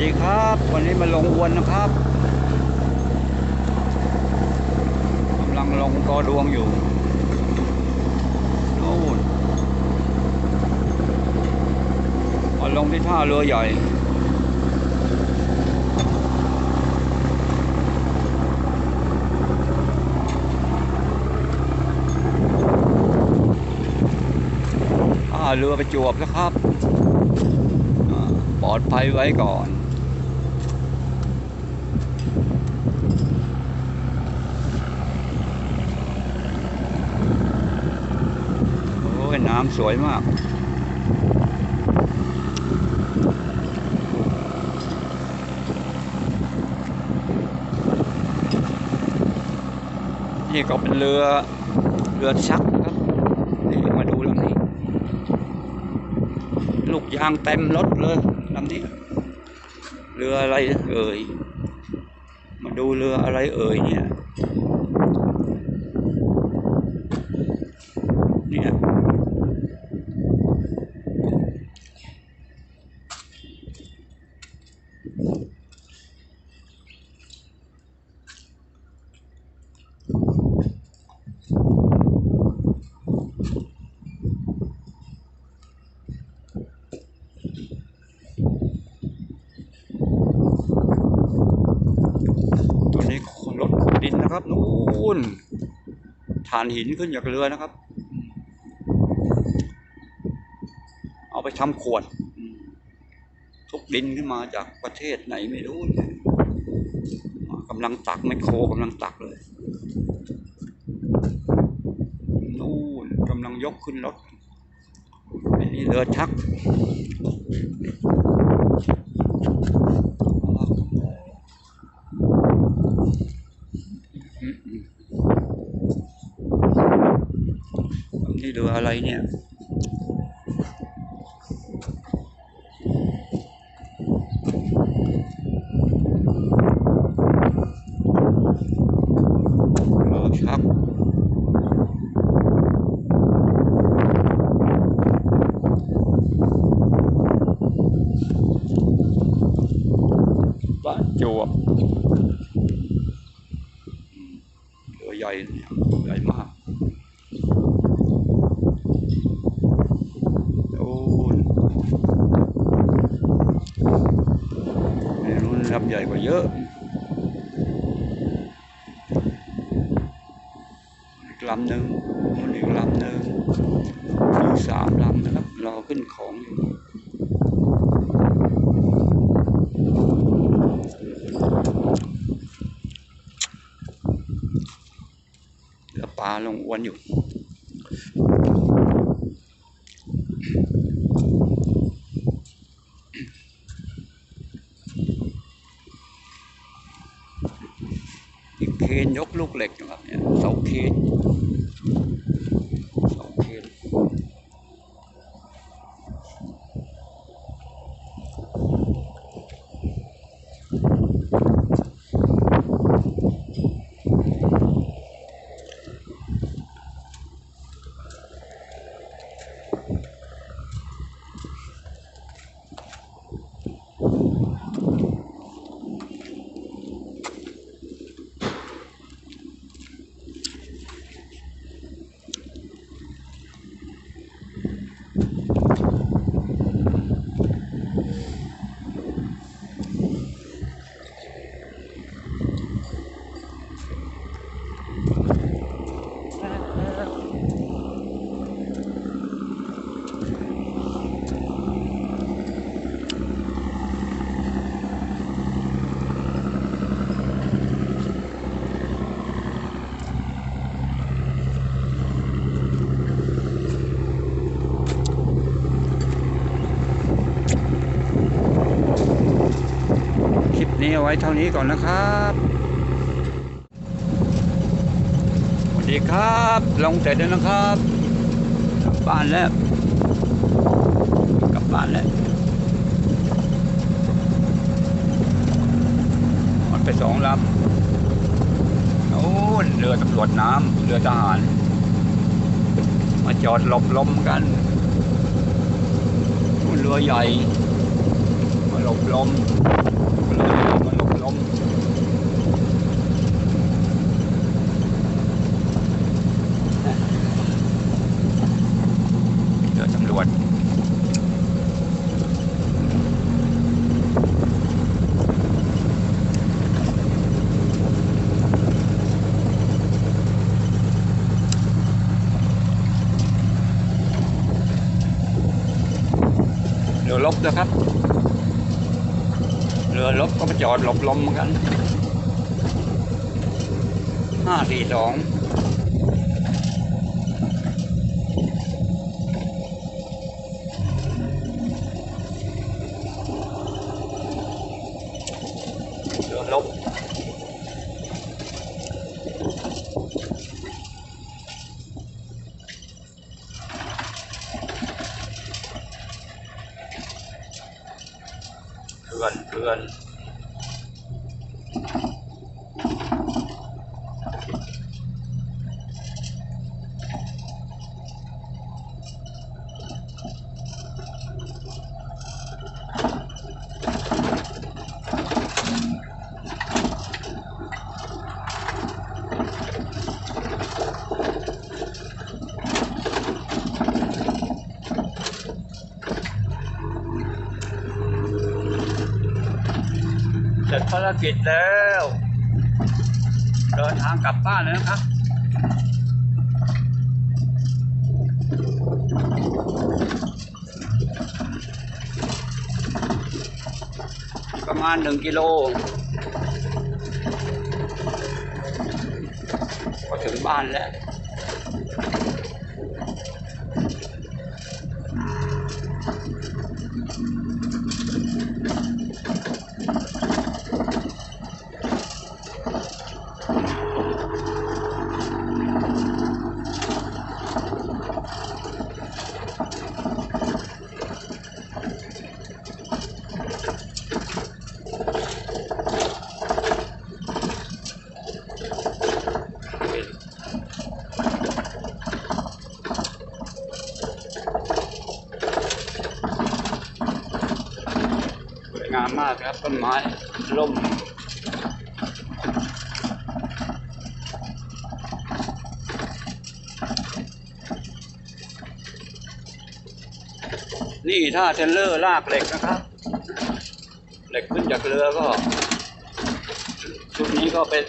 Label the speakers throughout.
Speaker 1: ดีครับ วันนี้มาลงอวนนะครับกำลังลงกอดวงอยู่โน่นมาลงที่ท่าเรือใหญ่ท่าเรือประจวบนะครับปลอดภัยไว้ก่อน โอ้ย น้ำสวยมากนี่ก็เป็นเรือเรือชักนะครับนี่มาดูลำนี้ ลูกยางเต็มรถเลยลำนี้เรืออะไรเอ่ยมาดูเรืออะไรเอ่ยเนี่ยเนี่ย ตัวนี้รถขุดดินนะครับนู่น ฐานหินขึ้นจากเรือนะครับ เอาไปทำขวด ทุกดินขึ้นมาจากประเทศไหนไม่รู้กำลังตักไมโครกำลังตักเลยนู่นกำลังยกขึ้นรถนนี้เรือชัก อืมอืม นี่เรืออะไรเนี่ย เรือชัก บ้านจวบอืมเรือใหญ่เนี่ยใหญ่มากโอ้ย นี่รุ่นลำใหญ่กว่าเยอะ อีกลำหนึ่งนู่นอีกลำหนึ่งมีสามลำนะครับรอขึ้นของอยู่เหลือปลาลงอวนอยู่ เคนยกลูกเหล็กนะครับเนี่ยเสาเคน นี้เอาไว้เท่านี้ก่อนนะครับสวัสดีครับ ลงเสร็จแล้วนะครับกลับบ้านแล้วกลับบ้านแล้วหมดไปสองลำโอ้นเรือตำรวจน้ำเรือทหาร มาจอดหลบลมกันเรือใหญ่ มาหลบลบลมเรือมาหลบลมเรือตำรวจ เรือลบ นะครับ เรือลบก็มาจอดหลบลมเหมือนกันห้าสี่สอง เสร็จภารกิจแล้ว เดินทางกลับบ้านแล้วนะครับประมาณหนึ่งกิโลก็ถึงบ้านแล้วามมากครับต้นไม้ร่มนี่ถ้าเทรลเลอร์ลากเหล็กนะครับ เหล็กขึ้นจากเรือก็ ชุดนี้ก็เป็น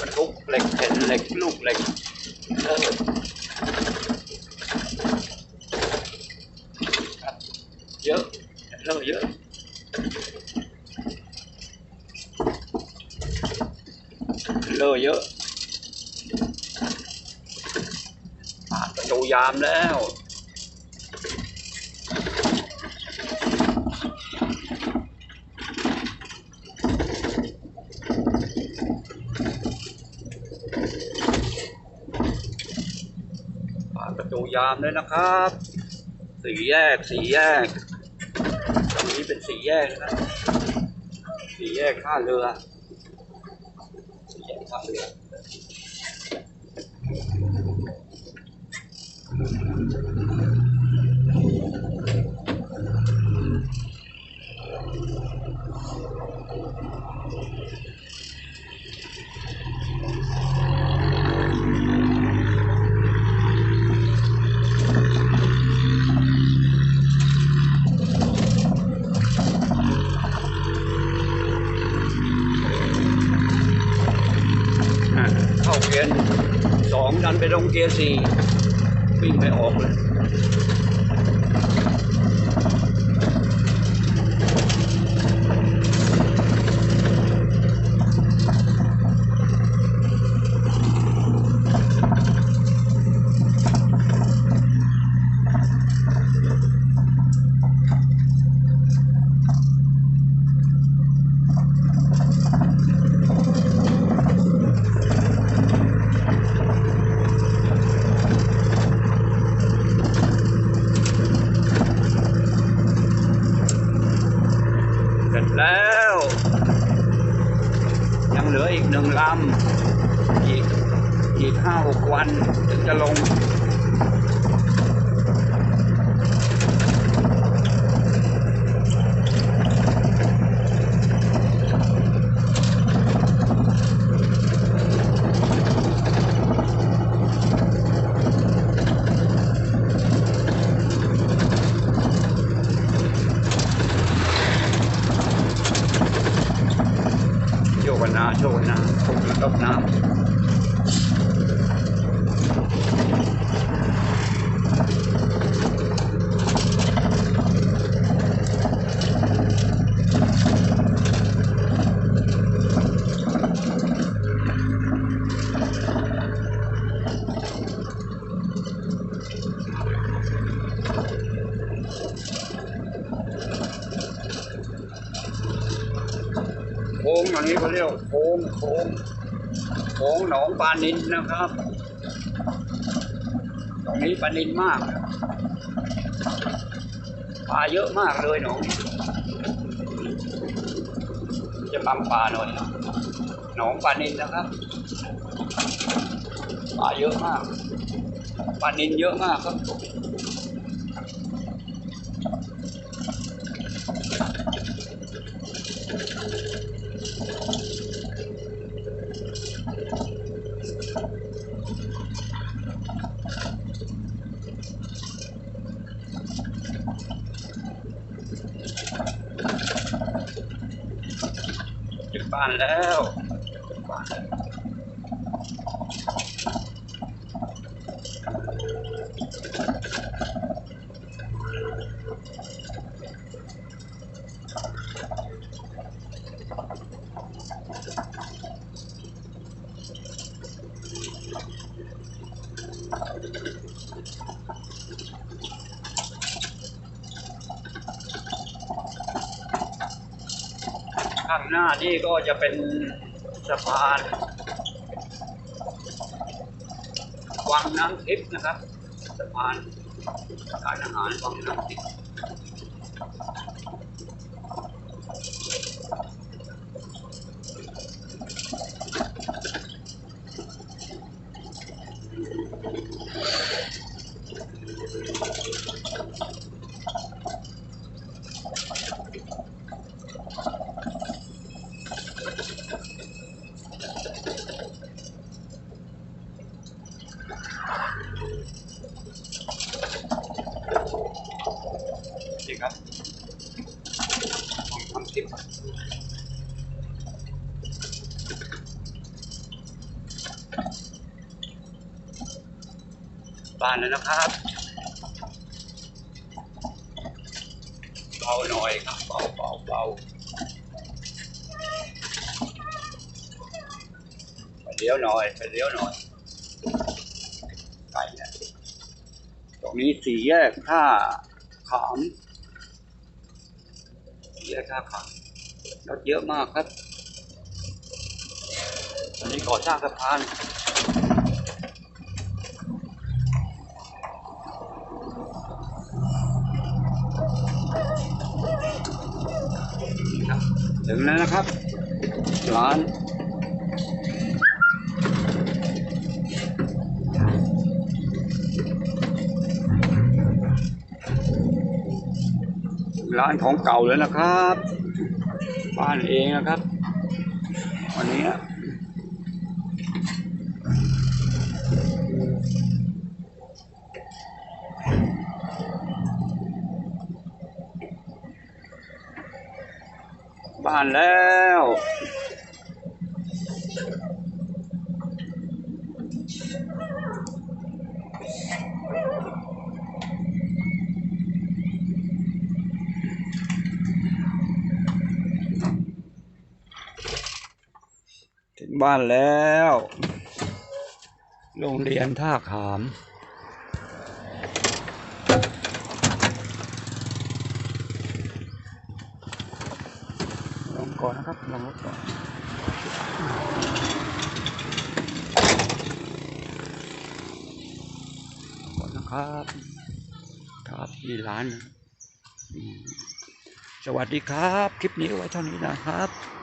Speaker 1: บรรทุกเหล็กเข็นเหล็กลูกเหล็กเออครับเยอะเริ่มเยอะ เลอะเยอะผ่ามแล้ว ผ่านประตูยามเลยนะครับ สี่แยก สี่แยก ตรงนี้เป็นสี่แยกนะ สี่แยกท่าเรือ สี่แยกท่าเรือ อะ เข้าเกียร์สองดันไปลงเกียร์สี่ ไม่ออกเลย็จแล้ว ยังเหลืออีกหนึ่งลำอีกอีกห้าหกวันถึงจะลง เโดนน้ำผมตกน้ำโค้ง อันนี้เขาเรียกโค้งโค้งโค้งหนองปลานินนะครับ ตรงนี้ปลานินมากปลาเยอะมากเลยหนองจะตำปลาหน่อยหนองปลานินนะครับปลาเยอะมากปลานินเยอะมากครับ บ้านแล้วถึงบ้านแล้วข้างห น้านี่ก็จะเป็นสะพานวังน้ำทิพย์นะครับสะพานการอาหารวังน้ำทิพย์ บ้านแล้วนะครับเบาหน่อยครับเบาเบาเบาไปเลี้ยวหน่อยไปเลี้ยวหน่อยไกลนะตรงนี้สี่แยกท่าขามสี่แยกท่าขามรถเยอะมากครับ อันนี้ก่อสร้างสะพาน ถึงแล้วนะครับร้านร้านของเก่าเลยนะครับ บ้านเองนะครับ วันนี้านแล้วถึงบ้านแล้ว โรงเรียนท่าขาม ลงก่อ นะครับลองรถก่อนก่อนนะครับ ครับที่ร้าน สวัสดีครับ คลิปนี้ไว้เท่านี้นะครับ